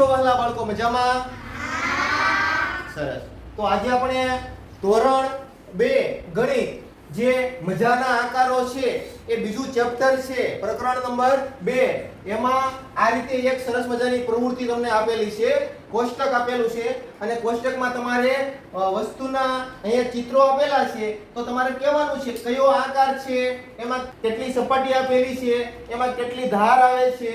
છો વહાલા બાળકો, મજામાં? સરસ. તો આજે આપણે ધોરણ બે ગણિત જે મજાના આકારો છે, એ બીજું ચેપ્ટર છે, પ્રકરણ નંબર બે. એમાં આ રીતે એક સરસ મજાની પ્રવૃત્તિ તમને આપેલી છે, કોષ્ટક આપેલું છે, અને કોષ્ટકમાં તમારે વસ્તુના અહીંયા ચિત્રો આપેલા છે, તો તમારે કહેવાનું છે, કયો આકાર છે, એમાં કેટલી સપાટી આપેલી છે, એમાં કેટલી ધાર આવે છે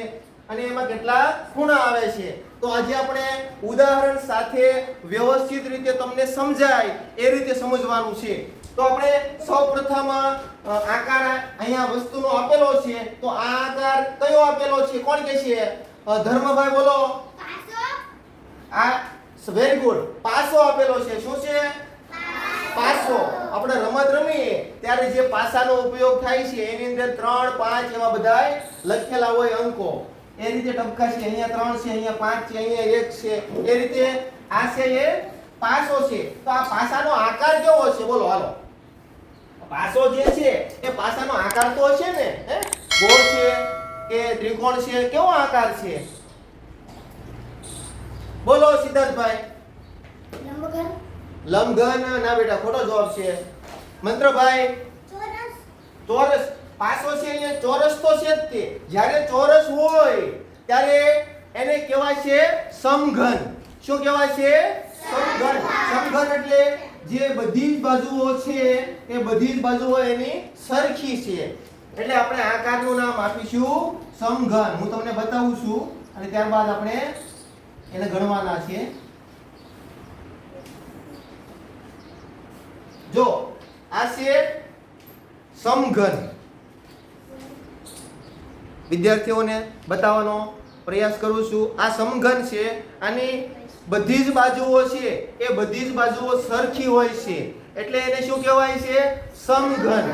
અને એમાં કેટલા ખૂણા આવે છે? તો આજે આપણે ઉદાહરણ સાથે વ્યવસ્થિત રીતે તમને સમજાય એ રીતે સમજવાનું છે. તો આપણે સૌપ્રથમ આકાર અહીંયા વસ્તુનો આપેલો છે. તો આ આકાર કયો આપેલો છે? કોણ કે છે? ધર્મભાઈ બોલો. આ વેરી ગુડ પાસો આપેલો છે. શું છે? પાસો. આપણે રમત રમીએ ત્યારે જે પાસાનો ઉપયોગ થાય છે એની અંદર ત્રણ પાંચ એવા બધાય લખેલા હોય અંકો. એ રીતે ટપકા છે અહીંયા ત્રણ છે અહીંયા પાંચ છે અહીંયા એક છે. એ રીતે આ છે એ પાસો છે. તો આ પાસાનો આકાર કેવો છે બોલો હાલો. પાસો જે છે એ પાસાનો આકાર તો હશે ને? હે? ગોળ છે કે ત્રિકોણ છે કેવો આકાર છે? બોલો સિદ્ધાર્થભાઈ. લંબઘન. ના બેટા ખોટો જવાબ છે. મંત્રભાઈ. ચોરસ. પાસો છે અહીંયા ચોરસ તો છે જ તે. જ્યારે ચોરસ હોય, ત્યારે એને કહેવાય છે સમઘન. શું કહેવાય છે? સમઘન. સમઘન એટલે જે બધી જ બાજુઓ છે, એ બધી જ બાજુઓ એની સરખી છે. એટલે આપણે આકારનું નામ આપીશું સમઘન. હું તમને બતાવું છું, અને ત્યારબાદ આપણે એને ગણવાના છે. જો, આ છે સમઘન. વિદ્યાર્થીઓને બતાવવાનો પ્રયાસ કરું છું. આ સમઘન છે આની બધી જ બાજુઓ છે એ બધી જ બાજુઓ સરખી હોય છે. એટલે એને શું કહેવાય છે? સમઘન.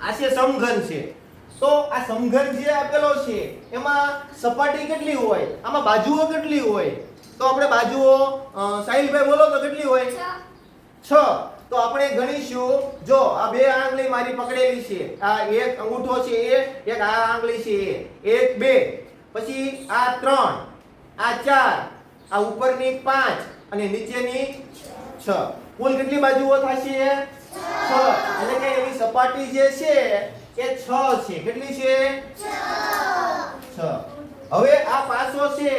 આ છે સમઘન છે. તો આ સમઘન જે આપેલો છે એમાં સપાટી કેટલી હોય? આમાં બાજુઓ કેટલી હોય? તો આપણે બાજુઓ સાહિલભાઈ બોલો તો કેટલી હોય? છ. તો આપણે ગણીશું. જો, આ બે આંગળી મારી પકડેલી છે. આ એક અંગૂઠો છે એ, એક આ આંગળી છે એ. એક, બે. પછી આ ત્રણ, આ ચાર, આ ઉપરની પાંચ અને નીચેની છ. કુલ કેટલી બાજુઓ થશે? છ. એટલે કે એની સપાટી જે છે એ છ છે. કેટલી છે? છ. હવે આ પાસો છે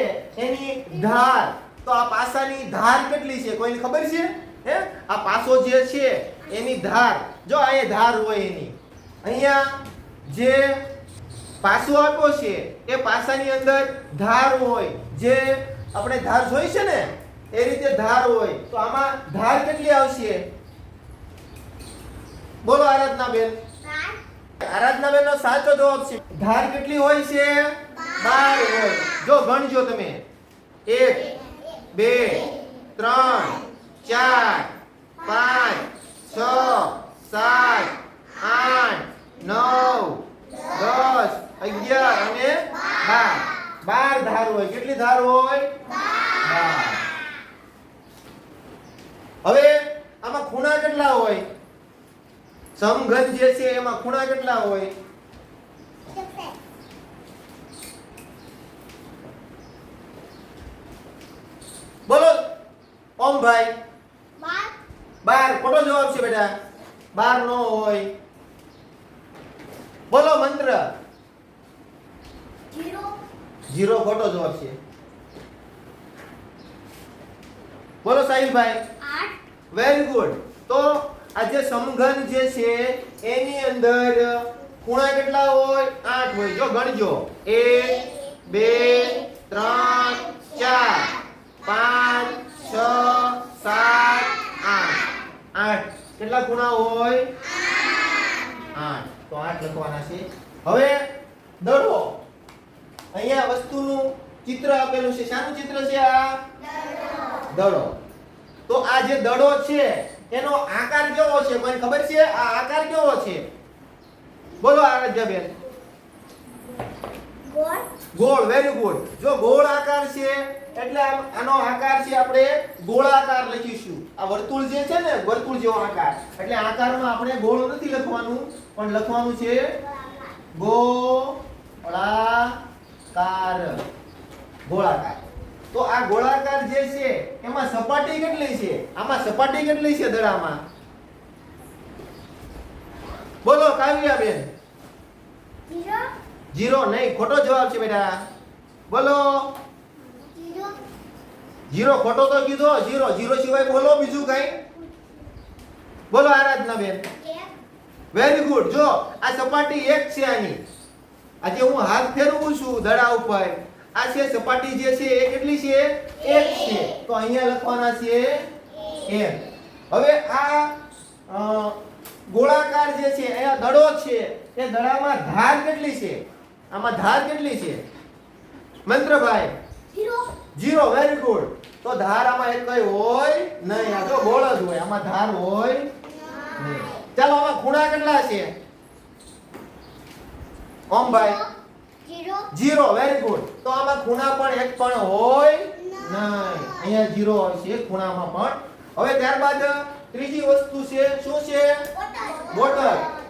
એની ધાર. તો આ પાસાની ધાર કેટલી છે? કોઈને ખબર છે? હે? આ પાસો જે છે એની ધાર. જો અહીંયા ધાર હોય એની. અહીંયા જે પાસો આપ્યો છે એ પાસાની અંદર ધાર હોય. જે આપણે ધાર જોઈ છે ને એ રીતે ધાર હોય. તો આમાં ધાર કેટલી આવશે? બોલો આરાધના બેન આરાધના બેન નો સાચો જવાબ છે. ધાર કેટલી હોય છે? બાર હોય. જો ગણજો તમે. એક બે ત્રણ ચાર, પાંચ, છ, સાત, આઠ, નવ, દસ, અગિયાર અને બાર. બાર ધાર હોય. કેટલી ધાર હોય? બાર. હવે આમાં ખૂણા કેટલા હોય? સમઘન જે છે એમાં ખૂણા કેટલા હોય? બોલો. ઓમભાઈ બાર ખોટો જવાબ છે બેટા. બાર નો હોય. બોલો મંત્ર. જીરો. ખોટો જવાબ છે. બોલો સાહિલભાઈ. વેરી ગુડ તો આ જે સમઘન જે છે એની અંદર ખૂણા કેટલા હોય? આઠ હોય. જો ગણજો. એક બે ત્રણ ચાર પાંચ છ સાત આઠ આઠ કેટલા ખૂણા હોય? આઠ. તો આઠ લખવાના છે. હવે દડો. અહીંયા વસ્તુનું ચિત્ર આપેલું છે. શાનું ચિત્ર છે આ? દડો. તો આ જે દડો છે, એનો આકાર કેવો છે? મને ખબર છે આ આકાર કેવો છે? બોલો આરાધ્યાબેન ગોળ? વેરી ગુડ જો ગોળ આકાર છે એટલે આનો આકાર છે આપણે ગોળાકાર લખીશું. આ વર્તુળ જે છે ને વર્તુળ જેવો આકાર. એટલે આકારમાં આપણે ગોળ નથી લખવાનું પણ લખવાનું છે ગોળાકાર. ગોળાકાર. તો આ ગોળાકાર જે છે એમાં સપાટી કેટલી છે? આમાં સપાટી કેટલી છે દડામાં બોલો કાવ્યા બેન જીરો નહીં ખોટો જવાબ છે બેટા. બોલો. જીરો. ખોટો તો કીધો જીરો જીરો સિવાય બોલો બીજું કઈ. બોલો આરાધના બેન. વેરી ગુડ જો આ સપાટી એક છે આની. આજે હું હાથ ફેરવું છું દડા ઉપર. આ છે સપાટી જે છે એ કેટલી છે? એક છે. તો અહીંયા લખવાના છે એમ. હવે આ ગોળાકાર જે છે અહીંયા દડો છે એ દડામાં ધાર કેટલી છે? આમાં ધાર કેટલી છે? મંત્રભાઈ જીરો. વેરી ગુડ તો ધાર આમાં એક કઈ હોય નહીં. આ તો ગોળ જ હોય. આમાં ધાર હોય નહીં. ચાલો આમાં ખૂણા કેટલા છે? ઓમ ભાઈ. જીરો. વેરી ગુડ તો આમાં ખૂણા પણ એક પણ હોય નહીં. અહીંયા જીરો હોય છે ખૂણામાં પણ. હવે ત્યારબાદ ત્રીજી વસ્તુ છે શું છે? બોટલ.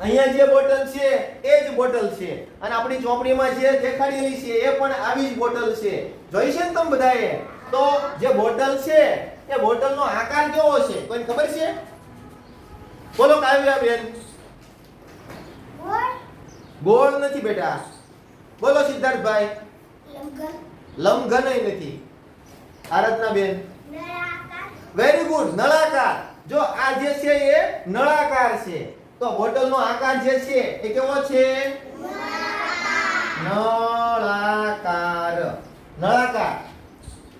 અહીંયા જે બોટલ છે એ જ બોટલ છે. અને આપણી ચોપડીમાં જે દેખાડેલી છે એ પણ આવી જ બોટલ છે. જોઈ છે ને તમે બધાએ? તો જે બોટલ છે એ બોટલનો આકાર કેવો છે? કોઈને ખબર છે? બોલો કાવ્યા બેન. ગોળ? નથી બેટા. બોલો સિદ્ધાર્થભાઈ. લંબઘનય નથી. આરાધના બેન. વેરી ગુડ નળાકાર. જો આ જે છે એ નળાકાર છે. તો બોટલનો આકાર જે છે એ કેવો છે? નળાકાર. નળાકાર.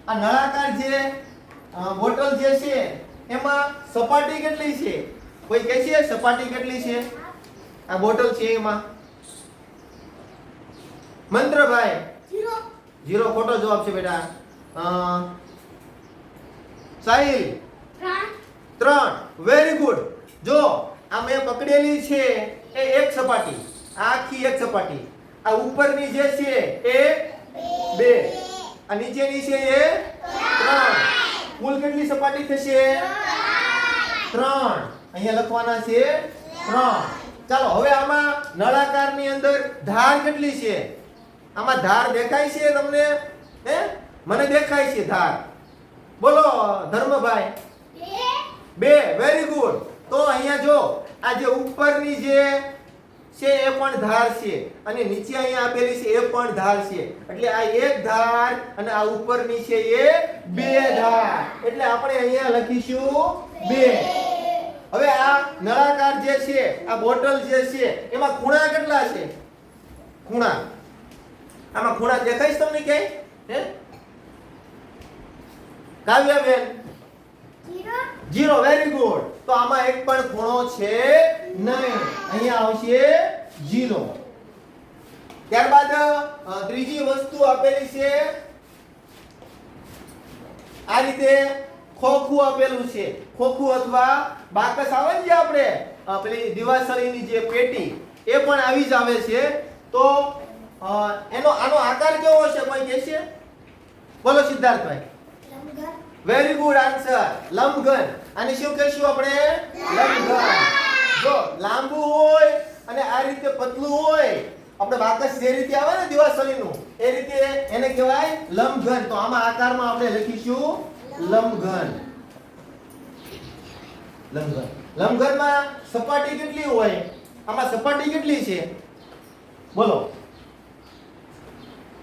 આ નળાકાર જે બોટલ જે છે એમાં સપાટી કેટલી છે? કોઈ કહે છે સપાટી કેટલી છે? આ બોટલ છે એમાં. મંત્રભાઈ જીરો. ખોટો જવાબ છે બેટા. સાહિલ. ત્રણ. વેરી ગુડ જો આ મેં પકડેલી છે એ એક સપાટી આ આખી એક સપાટી. આ ઉપરની જે છે એ બે આ નીચેની છે એ ત્રણ. કુલ કેટલી સપાટી થશે? ત્રણ. અહીંયા લખવાના છે ત્રણ. ચાલો હવે આમાં નળાકારની અંદર ધાર કેટલી છે? આમાં ધાર દેખાય છે તમને? હે? મને દેખાય છે ધાર. બોલો ધર્મભાઈ. બે. વેરી ગુડ આ ઉપરની જે છે એ પણ ધાર છે. અને નીચે અહીંયા આપેલી છે એ પણ ધાર છે. એટલે આ એક ધાર અને આ ઉપરની છે એ બે ધાર. એટલે આપણે અહીંયા લખીશું બે. હવે આ નળાકાર જે છે, આ બોટલ જે છે, એમાં ખૂણા કેટલા છે? ખૂણા. આમાં ખૂણા દેખાય તમને ક્યાંય? હે? કાવ્યાબેન જીરો વેરી ગુડ તો આમાં એક પણ ખૂણો છે નહીં. અહીંયા આવશે જીરો. ત્યારબાદ ત્રીજી વસ્તુ આપેલી છે. આ રીતે ખોખું આપેલું છે. ખોખું અથવા બાકસ આવે ને જે આપણે પેલી દિવાસળીની જે પેટી એ પણ આવી જ આવે છે. તો એનો આનો આકાર કેવો છે કોઈ કહેશે બોલો સિદ્ધાર્થભાઈ. વેરી ગુડ આન્સર લંબઘન અને શું કહીશું આપણે? લંબઘન જો લાંબુ હોય અને આ રીતે પતલું હોય આપણે બાકસ જે રીતે આવે ને દિવાસળીનું એ રીતે એને કહેવાય લંબઘન તો આમાં આકારમાં આપણે લખીશું લંબઘન લંબઘન લંબઘનમાં સપાટી કેટલી હોય? આમાં સપાટી કેટલી છે? બોલો.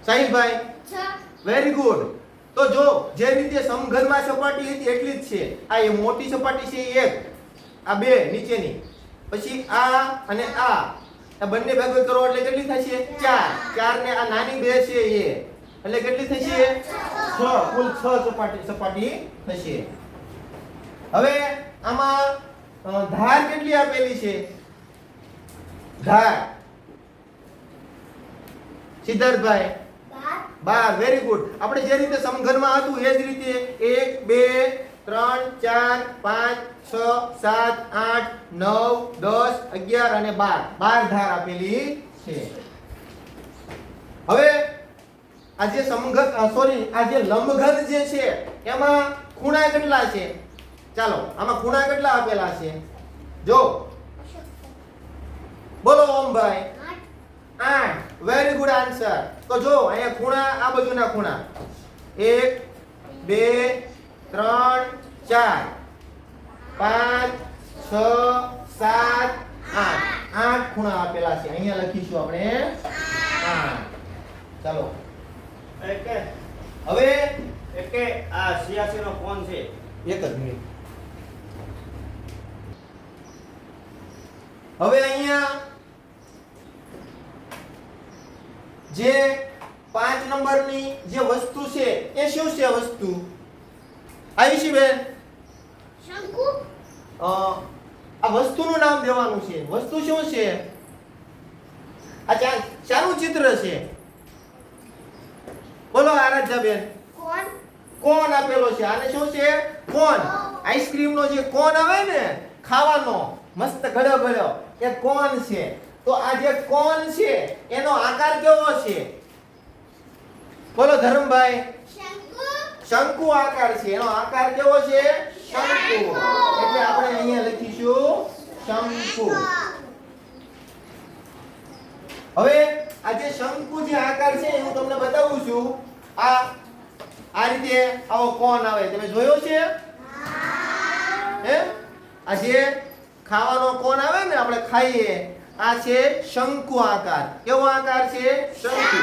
સાહિલભાઈ? વેરી ગુડ તો જો, જે રીતે સમઘનમાં સપાટી હતી એટલી જ છે. આ એ મોટી સપાટી છે એક. આ બે નીચેની. પછી આ અને આ. આ બંને ભેગો કરો એટલે કેટલી થશે? ચાર. ચાર ને આ નાની બે છે, એ. એટલે કેટલી થશે? છ. કુલ છ સપાટી સપાટી થશે. હવે આમાં ધાર કેટલી આપેલી છે? ધાર. સિદ્ધાર્થભાઈ બાર વેરી ગુડ આપણે જે રીતે સમઘનમાં હતું એ જ રીતે એક બે ત્રણ ચાર પાંચ છ સાત આઠ નવ દસ અગિયાર અને બાર. બાર ધાર આપેલી છે. હવે આ જે સમઘન સોરી આ જે લંબઘન જે છે એમાં ખૂણા કેટલા છે? ચાલો આમાં ખૂણા કેટલા આપેલા છે? જો. બોલો ઓમભાઈ આઠ. વેરી ગુડ આન્સર તો જો અહીંયા ખૂણા આ બાજુના ખૂણા. એક બે ત્રણ ચાર. પાંચ છ સાત આઠ. આઠ ખૂણા આપેલા છે. અહીંયા લખીશું આપણે. આઠ. ચાલો. હવે? એકે આ 86 નો કોણ છે? એક જ મિનિટ. હવે અહીંયા જે પાંચ નંબરની જે વસ્તુ છે એ શું છે વસ્તુ? આયુષી બેન? શંકુ? આ વસ્તુનું નામ દેવાનું છે. વસ્તુ શું છે? આ ચા- શાનું ચિત્ર છે. બોલો આરાધ્યા બેન. કોણ? કોન આપેલો છે? આને શું છે? કોણ? આઈસ્ક્રીમ નો જે કોણ આવે ને ખાવાનો મસ્ત ઘડો ઘડો એ કોણ છે? તો આ જે કોન છે? એનો આકાર કેવો છે? બોલો ધર્મભાઈ. શંકુ. આકાર છે. એનો આકાર કેવો છે? શંકુ. એટલે આપણે અહીંયા લખીશું શંકુ. હવે આ જે શંકુ જે આકાર છે એ હું તમને બતાવું છું. આ આ રીતે આવો કોણ આવે? તમે જોયો છે? હે? આ જે ખાવાનો કોણ આવે ને આપણે ખાઈએ. આ છે શંકુ આકાર. કેવો આકાર છે? શંકુ.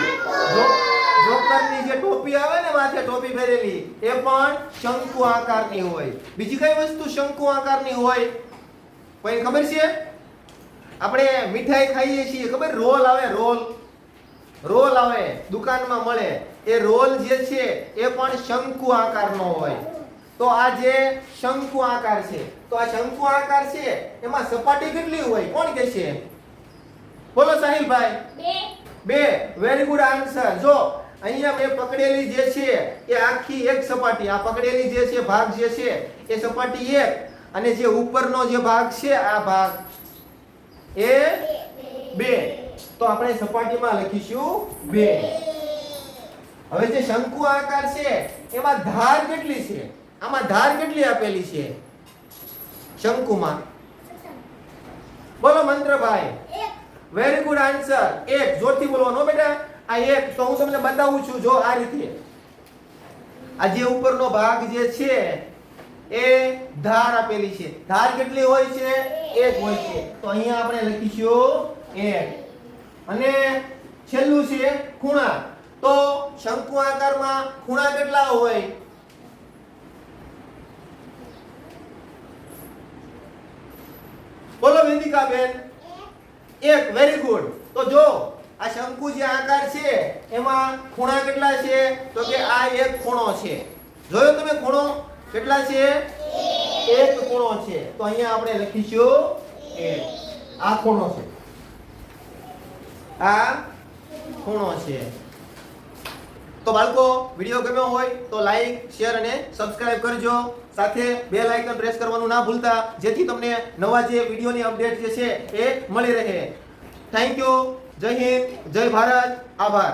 જોકરની જે ટોપી આવે ને માથે ટોપી પહેરેલી એ પણ શંકુ આકારની હોય. બીજી કઈ વસ્તુ શંકુ આકારની હોય? કોઈ ખબર છે? આપણે મીઠાઈ ખાઈએ છીએ ખબર? રોલ આવે રોલ. રોલ આવે દુકાનમાં મળે. એ રોલ જે છે એ પણ શંકુ આકારનો હોય. તો આ જે શંકુ આકાર છે તો આ શંકુ આકાર છે એમાં સપાટી કેટલી હોય? કોણ કે છે? બોલો સાહિલભાઈ. બે. વેરી ગુડ આન્સર જો અહીંયા મેં પકડેલી જે છે એ આખી એક સપાટી. આ પકડેલી જે છે ભાગ જે છે એ સપાટી એક. અને જે ઉપરનો જે ભાગ છે આ ભાગ એ બે. તો આપણે સપાટીમાં લખીશું બે. હવે જે શંકુ આકાર છે એમાં ધાર કેટલી છે? આમાં ધાર કેટલી આપેલી છે? શંકુમાં. બોલો મંત્રભાઈ. વેરી ગુડ આન્સર એક, જોરથી બોલવાનો બેટા. આ એક, તો હું તમને બતાવું છું. જો આ રીતે. આ જે ઉપરનો ભાગ જે છે, એ ધાર આપેલી છે. ધાર કેટલી હોય છે? એક હોય છે. તો અહીંયા આપણે લખીશું એક. અને છેલ્લું છે ખૂણા. તો શંકુ આકારમાં ખૂણા કેટલા હોય? બોલો વેદિકા બેન એક વેરી ગુડ તો જો, આ શંકુ જે આકાર છે, એમાં ખૂણા કેટલા છે? તો કે આ એક ખૂણો છે. જોયો તમે ખૂણો? કેટલા છે? એક ખૂણો છે. તો અહીંયા આપણે લખીશું એક. આ ખૂણો છે. આ ખૂણો છે. તો બાળકો, વીડિયો ગમ્યો હોય તો લાઈક શેર અને સબસ્ક્રાઇબ કરજો. સાથે બે લાઇકન પ્રેસ કરવાનું ના ભૂલતા, જેથી તમને નવા જે વિડીયોની અપડેટ જે છે એ મળી રહે. થેન્ક યુ જય હિન્દ, જય ભારત. આભાર.